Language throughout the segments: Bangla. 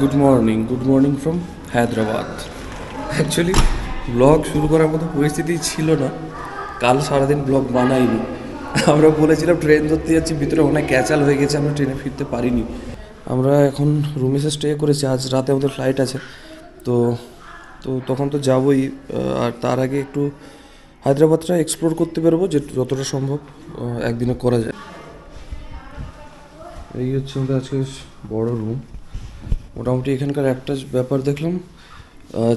Good morning good morning from Hyderabad actually blog শুরু করার মতো পরিস্থিতি ছিল না। কাল সারাদিন ব্লগ বানাইনি। আমরা বলেছিলাম ট্রেন ধরতে যাচ্ছি, ভিতরে অনেক ক্যাচাল হয়ে গেছে, আমরা ট্রেনে ফিরতে পারিনি। আমরা এখন রুমে এসে স্টে করেছি, আজ রাতে আমাদের ফ্লাইট আছে। তো তো তখন তো যাবোই আর তার আগে একটু হায়দ্রাবাদটা এক্সপ্লোর করতে বেরোবো, যে যতটা সম্ভব একদিনে করা যায়। এই হচ্ছে আমাদের আজকে বড় রুম মোটামুটি এখানকার একটা ব্যাপার দেখলাম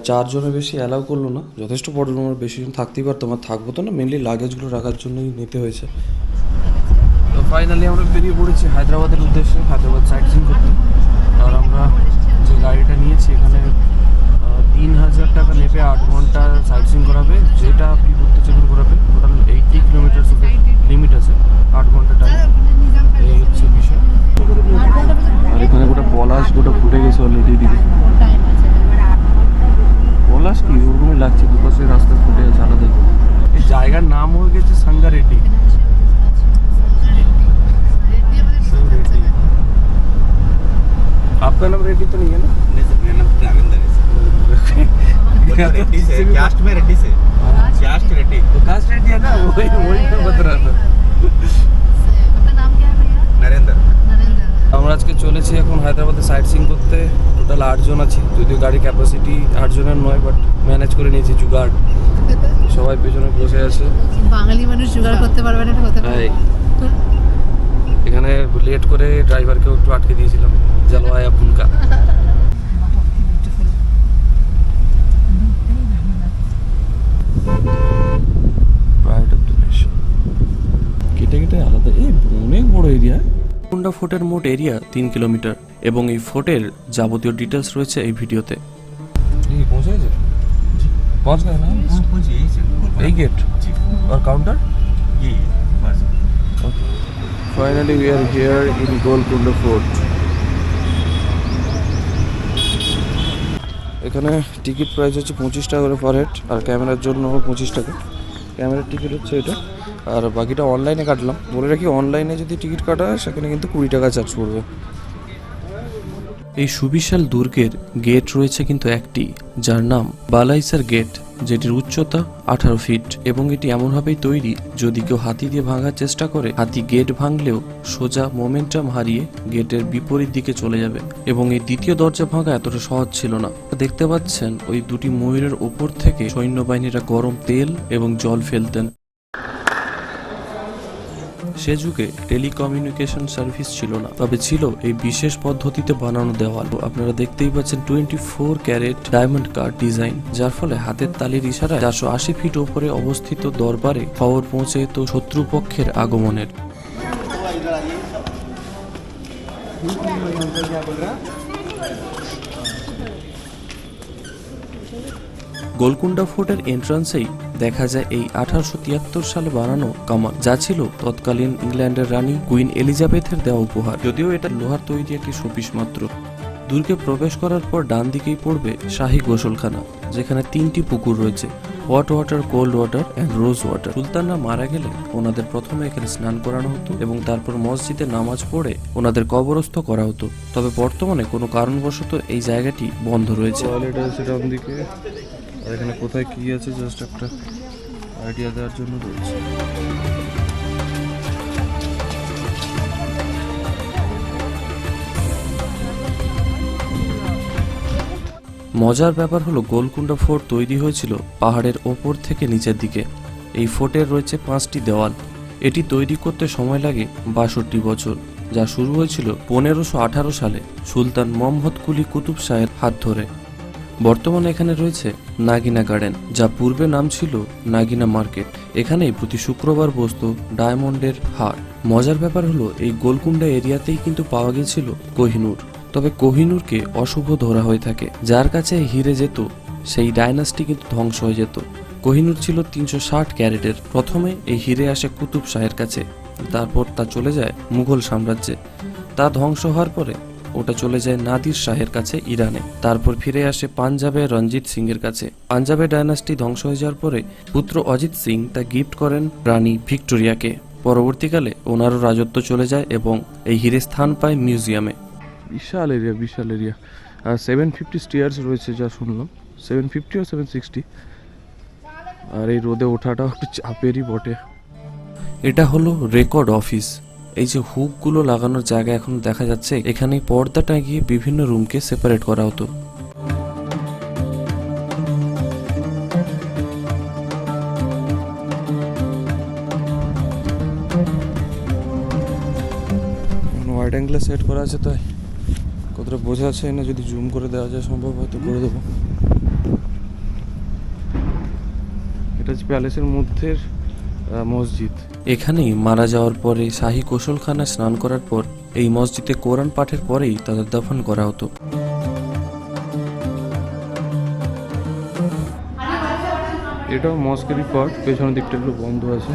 চারজনের বেশি অ্যালাউ করল না, যথেষ্ট বড় রুম আর বেশি জন থাকতেই পারতাম আর থাকব তো না মেনলি লাগেজগুলো রাখার জন্যই নিতে হয়েছে। তো ফাইনালি আমরা বেরিয়ে পড়েছি হায়দ্রাবাদের উদ্দেশ্যে, হায়দ্রাবাদ সাইট সিন করতে। আর আমরা যে গাড়িটা নিয়েছি, এখানে তিন হাজার টাকা নেবে আট ঘণ্টা সাইট সিন করাবে, যেটা আপনি ঘুরতে চাইবেন অলরেডি দিকে পলাশ কি ওরকমই লাগছে দুপাশে রাস্তা ফুটে আছে আলাদা এই জায়গার নাম হয়ে গেছে সাঙ্গারেড্ডি रेड्डी आपका नाम रेड्डी तो नहीं है ना नहीं सर मेरा नाम नागेंद्र है सर वो तो रेड्डी से कास्ट में रेड्डी से कास्ट रेड्डी तो कास्ट रेड्डी है ना वही वही मैं बता रहा था আমরা আজকে চলেছি এখন হায়দ্রাবাদে সাইট সিং করতে টোটাল আটজন আছি যদিও গাড়ির ক্যাপাসিটি আটজনের নয় বাট ম্যানেজ করে নিয়েছি জুগাড়। সবাই পেছনে বসে আছে। বাঙালি মানুষ জোগাড় করতে পারবে না এটা হতে পারে। এখানে লেট করে ড্রাইভারকেও একটু আটকে দিয়েছিলাম জলওয়ায় দ্য কেটে কেটে আলাদা এই অনেক বড় এরিয়া কুন্ডা ফোর্টের মোট এরিয়া তিন কিলোমিটার এবং এই ফোর্টের যাবতীয় ডিটেলস রয়েছে এই ভিডিওতে। গেট আর কাউন্টার ফাইনালি ফোর্ট এখানে টিকিট প্রাইস হচ্ছে পঁচিশ টাকা করে পার হেড আর ক্যামেরার জন্য পঁচিশ টাকা। ক্যামেরার টিকিট হচ্ছে এটা। আর বাকিটা অনলাইনে কাটলাম। বলে রাখি অনলাইনে যদি টিকিট কাটা হয়, সেখানে কিন্তু কুড়ি টাকা চার্জ পড়বে। এই সুবিশাল দুর্গের গেট রয়েছে কিন্তু একটি, যার নাম বালাইসার গেট যেটির উচ্চতা আঠারো ফিট এবং এটি এমনভাবেই তৈরি যদি কেউ হাতি দিয়ে ভাঙার চেষ্টা করে, হাতি গেট ভাঙলেও সোজা মোমেন্টাম হারিয়ে গেটের বিপরীত দিকে চলে যাবে। এবং এই দ্বিতীয় দরজা ভাঙা এতটা সহজ ছিল না। দেখতে পাচ্ছেন, ওই দুটি ময়ূরের ওপর থেকে সৈন্যবাহিনীরা গরম তেল এবং জল ফেলতেন। সে যুগে টেলিকমিউনিকেশন সার্ভিস ছিল না। তবে ছিল এই বিশেষ পদ্ধতিতে বানানো দেওয়াল। আপনারা দেখতেই পাচ্ছেন twenty four carat diamond card design যার ফলে হাতের তালির ইশারায় চারশো আশি ফিট ওপরে অবস্থিত দরবারে খবর পৌঁছে যেত শত্রুপক্ষের আগমনের। গোলকুন্ডা ফোর্টের এন্ট্রান্সেই দেখা যায় এই আঠারোশো তিয়াত্তর সালে বানানো কামান যা ছিল তৎকালীন ইংল্যান্ডের রানী কুইন এলিজাবেথের দেওয়া উপহার। যদিও এটা লোহার তৈরি একটি শোপিস মাত্র। দুর্গে প্রবেশ করার পর ডান দিকেই পড়বে শাহী গোসলখানা, যেখানে তিনটি পুকুর রয়েছে, hot water, cold water and rose water. সুলতানরা মারা গেলে ওনাদের প্রথমে এখানে স্নান করানো হতো এবং তারপর মসজিদে নামাজ পড়ে ওনাদের কবরস্থ করা হতো। তবে বর্তমানে কোনো কারণবশত এই জায়গাটি বন্ধ রয়েছে। আর এখানে কোথায় কি আছে জাস্ট একটা আইডিয়া দেওয়ার জন্য রয়েছে মজার ব্যাপার হলো গোলকুন্ডা ফোর্ট তৈরি হয়েছিল পাহাড়ের ওপর থেকে নিচের দিকে। এই ফোর্টের রয়েছে পাঁচটি দেওয়াল। এটি তৈরি করতে সময় লাগে বাষট্টি বছর, যা শুরু হয়েছিল পনেরোশো সালে সুলতান মোহাম্মদ কুলি কুতুব শাহের হাত ধরে। বর্তমানে এখানে রয়েছে নাগিনা গার্ডেন, যা পূর্বে নাম ছিল নাগিনা মার্কেট। এখানেই প্রতি শুক্রবার বসত ডায়মন্ডের হাট মজার ব্যাপার হলো, এই গোলকুন্ডা এরিয়াতেই কিন্তু পাওয়া গেছিল কোহিনুর। তবে কোহিনুরকে অশুভ ধরা হয়ে থাকে। যার কাছে হিরে যেত, সেই ডাইনাস্টি কিন্তু ধ্বংস হয়ে যেত। কোহিনুর ছিল তিনশো ষাট ক্যারেটের। প্রথমে এই হিরে আসে কুতুব শাহের কাছে। তারপর তা চলে যায় মুঘল সাম্রাজ্যে। তা ধ্বংস হওয়ার পরে ওটা চলে যায় নাদির শাহের কাছে ইরানে। তারপর ফিরে আসে পাঞ্জাবে রঞ্জিত সিং এর কাছে। পাঞ্জাবে ডায়নাস্টি ধ্বংস হয়ে যাওয়ার পরে পুত্র অজিত সিং তা গিফট করেন রানী ভিক্টোরিয়াকে। পরবর্তীকালে ওনারও রাজত্ব চলে যায় এবং এই হিরে স্থান পায় মিউজিয়ামে। বিশাল এরিয়া বিশাল এরিয়া। আর সেভেন ফিফটি স্টিয়ার্স রয়েছে যা শুনলাম। সেভেন ফিফটি ও সেভেন সিক্সটি আর এই রোদে ওঠাটাও একটু চাপেরই বটে। এটা হলো রেকর্ড অফিস। এই যে হুকগুলো লাগানোর জায়গা এখন দেখা যাচ্ছে এখানে পর্দা টাঙিয়ে বিভিন্ন রুমকে সেপারেট করা হতো। হোয়াইট অ্যাঙ্গেলে সেট করা আছে তাই। কতটা বোঝা আছে না, যদি জুম করে দেওয়া যায় সম্ভব হয়তো করে দেবো। এটা হচ্ছে প্যালেসের মধ্যে মসজিদ। এখানেই মারা যাওয়ার পরে শাহী কৌশলখানা স্নান করার পর এই মসজিদে কোরআন পাঠের পরেই তাদের দাফন করা হতো। এটাও মস্কেরই পথ পেছনের দিকটা একটু বন্ধ আছে।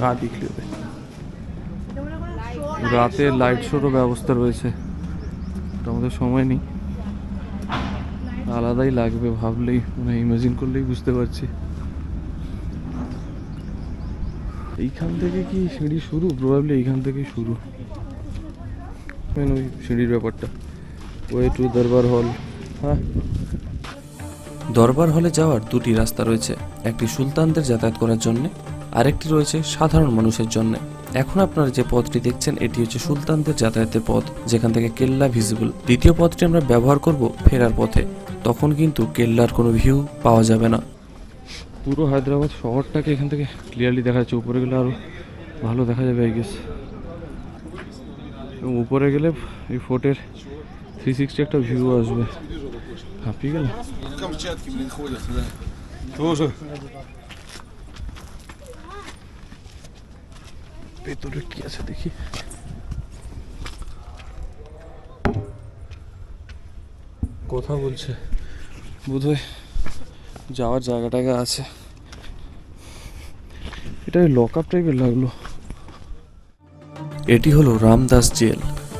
কা দেখলি রাতে লাইট শোরও ব্যবস্থা রয়েছে। আমাদের সময় নেই। আলাদাই লাগবে ভাবলেই মানে ইমাজিন করলেই বুঝতে পারছি। এইখান থেকে কি সিঁড়ি শুরু? প্রবাবলি এইখান থেকেই শুরু। ওই সিঁড়ির ব্যাপারটা। ওয়ে টু দরবার হল হ্যাঁ। দরবার হলে যাওয়ার দুটি রাস্তা রয়েছে। একটি সুলতানদের যাতায়াত করার জন্য, আরেকটি রয়েছে সাধারণ মানুষের জন্য। এখন আপনারা যে পথটি দেখছেন, এটি হচ্ছে সুলতানদের যাতায়াতের পথ, যেখান থেকে কেল্লা ভিজিবল দ্বিতীয় পথটি আমরা ব্যবহার করব ফেরার পথে। তখন কিন্তু কেল্লার কোনো ভিউ পাওয়া যাবে না। পুরো হায়দ্রাবাদ শহরটাকে এখান থেকে ক্লিয়ারলি দেখা যাচ্ছে। উপরে গেলে আরও ভালো দেখা যাবে আই গেস এবং উপরে গেলে এই ফোর্টের থ্রি সিক্সটি একটা ভিউ আসবে। হাঁপিয়ে গেল। ভেতরে কি আছে দেখি। কথা বলছে। বোধহয় যাওয়ার জায়গাটাকে আছে। এটা লক আপ টাইপের লাগল। এটি হলো রামদাস জেল।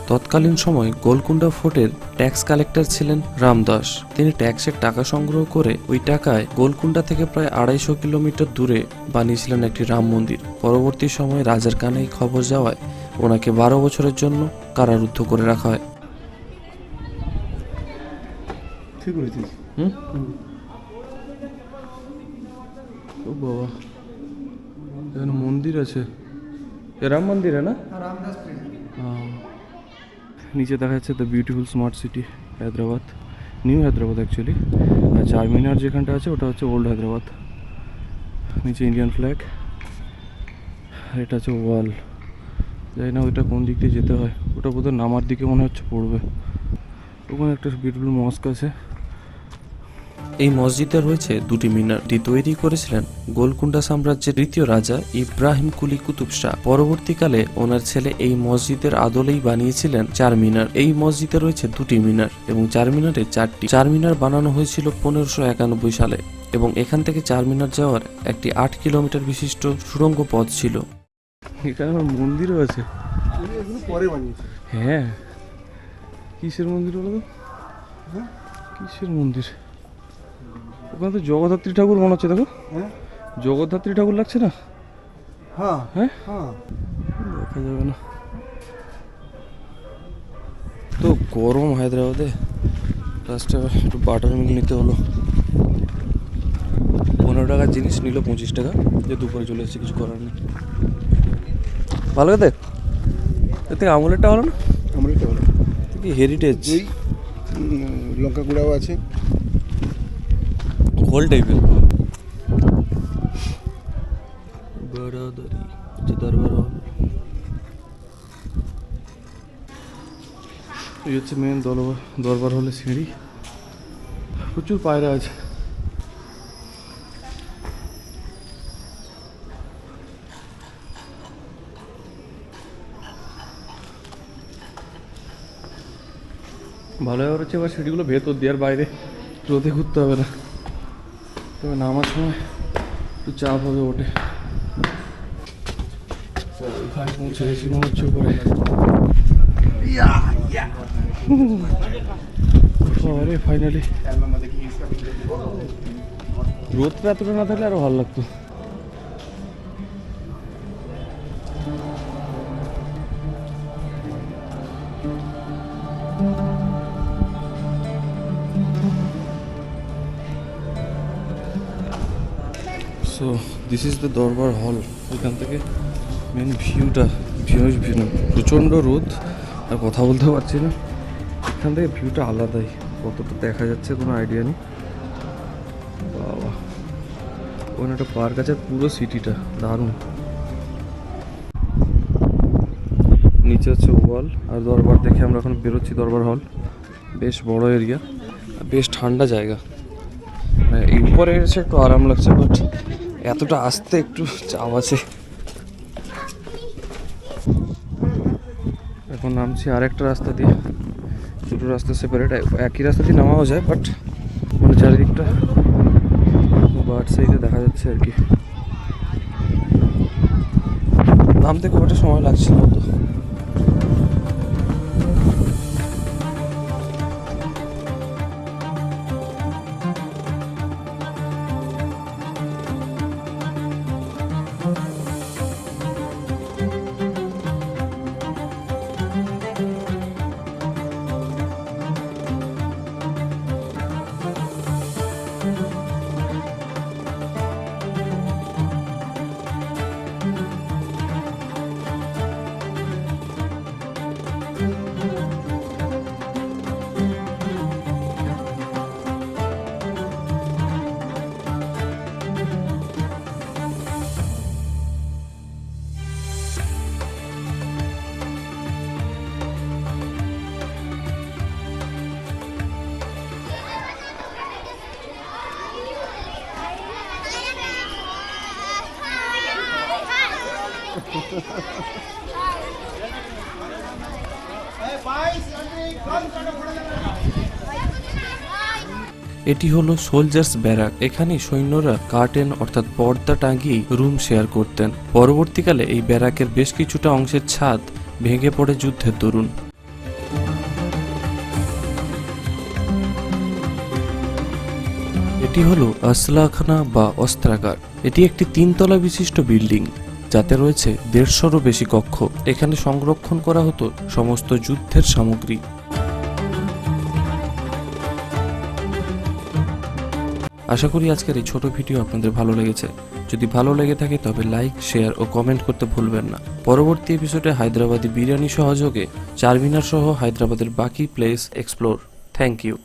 তৎকালীন সময় গোলকুন্ডা ফোর্টের ট্যাক্স কালেক্টর ছিলেন রামদাস। তিনি ট্যাক্সের টাকা সংগ্রহ করে ওই টাকায় গোলকুন্ডা থেকে প্রায় আড়াইশো কিলোমিটার দূরে বানিয়েছিলেন একটি রাম মন্দির। পরবর্তী সময়ে রাজার কানে এই খবর যাওয়ায় ওনাকে বারো বছরের জন্য কারারুদ্ধ করে রাখা হয়। হুম। ও বাবা এখানে মন্দির আছে। রাম মন্দির না? হ্যাঁ। নিচে দেখা যাচ্ছে the beautiful smart city Hyderabad. New Hyderabad actually আর চারমিনার যেখানটা আছে ওটা হচ্ছে ওল্ড হায়দ্রাবাদ। নিচে ইন্ডিয়ান ফ্ল্যাগ আর এটা হচ্ছে ওয়াল। জানি না ওইটা কোন দিক দিয়ে যেতে হয়। ওটা বোধহয় নামার দিকে মনে হচ্ছে পড়বে। ওখানে একটা বিউটিফুল মস্ক আছে। এই মসজিদে রয়েছে দুটি মিনার এটি তৈরি করেছিলেন গোলকুন্ডা সাম্রাজ্যের দ্বিতীয় রাজা ইব্রাহিম কুলি কুতুব শাহ। পরবর্তীকালে ওনার ছেলে এই মসজিদের আদলেই বানিয়েছিলেন চার মিনার। এই মসজিদে রয়েছে দুটি মিনার এবং চার মিনারে চারটি। চার মিনার বানানো হয়েছিল পনেরোশো একানব্বই সালে এবং এখান থেকে চার মিনার যাওয়ার একটি আট কিলোমিটার বিশিষ্ট সুড়ঙ্গ পথ ছিল। এখানে আবার মন্দিরও আছে। পরে বানিয়েছে। হ্যাঁ। কিসের মন্দির বলো হ্যাঁ? কিসের মন্দির? ওখানে তো জগদ্ধাত্রী ঠাকুর মনে হচ্ছে দেখো। হ্যাঁ? জগদ্ধাত্রী ঠাকুর লাগছে না? হ্যাঁ। হ্যাঁ? হ্যাঁ। দেখা যাবে না। তো গরম হায়দ্রাবাদে। লাস্টে একটু বাটার মিল নিতে হলো। পনেরো টাকার জিনিস নিল পঁচিশ টাকা। যে দুপুরে চলে এসেছে কিছু করার নেই। ভালো এর থেকে আমলেরটা ভালো না? আমরা এটা বলো কি হেরিটেজ লঙ্কা গুঁড়াও আছে। ঘোল টাইপের বারাদারি আচ্ছা দরবার এই হচ্ছে মেন দরবার দরবার হলে সিঁড়ি। প্রচুর পায়রা আছে। ভালো হচ্ছে এবার সিঁড়িগুলো ভেতর দিয়ে আর বাইরে রোদে ঘুরতে হবে না। তবে নামার সময় একটু চাপ হবে ওঠে। পৌঁছে গেছি মনে হচ্ছে উপরে। আরে ফাইনালি রোদটা এতটা না থাকলে আরও ভালো লাগতো। সো দিস ইজ দ্য দরবার হল এখান থেকে মেন ভিউটা ভিউ প্রচণ্ড রোদ, আর কথা বলতে পারছি না। এখান থেকে ভিউটা আলাদাই। কতটা দেখা যাচ্ছে কোনো আইডিয়া নেই। বাবা। ওখানে একটা পার্ক আছে, পুরো সিটিটা দারুণ। নিচে হচ্ছে ওয়াল আর দরবার দেখে আমরা এখন বেরোচ্ছি দরবার হল বেশ বড় এরিয়া বেশ ঠান্ডা জায়গা। মানে উপরে এসে একটু আরাম লাগছে বাট এতটা আসতে একটু চাপ আছে। এখন নামছি আরেকটা রাস্তা দিয়ে। দুটো রাস্তা সেপারেট একই রাস্তা দিয়ে নামাও যায় বাট মানে চারিদিকটা বার্ড সাইডে দেখা যাচ্ছে আর কি। নামতে খুব একটা সময় লাগছিল তো। এটি হলো সোলজার্স ব্যারাক। এখানে সৈন্যরা কার্টেন অর্থাৎ পর্দা টাঙিয়ে রুম শেয়ার করতেন। পরবর্তীকালে এই ব্যারাকের বেশ কিছুটা অংশের ছাদ ভেঙে পড়ে যুদ্ধের দরুন। এটি হলো আসলাখানা বা অস্ত্রাগার। এটি একটি তিনতলা বিশিষ্ট বিল্ডিং। যাতে রয়েছে দেড়শোরও বেশি কক্ষ। এখানে সংরক্ষণ করা হতো সমস্ত যুদ্ধের সামগ্রী। আশা করি আজকের এই ছোট ভিডিও আপনাদের ভালো লেগেছে। যদি ভালো লেগে থাকে তবে লাইক, শেয়ার ও কমেন্ট করতে ভুলবেন না। পরবর্তী এপিসোডে হায়দ্রাবাদি বিরিয়ানি সহযোগে চারমিনার সহ হায়দ্রাবাদের বাকি প্লেস এক্সপ্লোর। Thank you.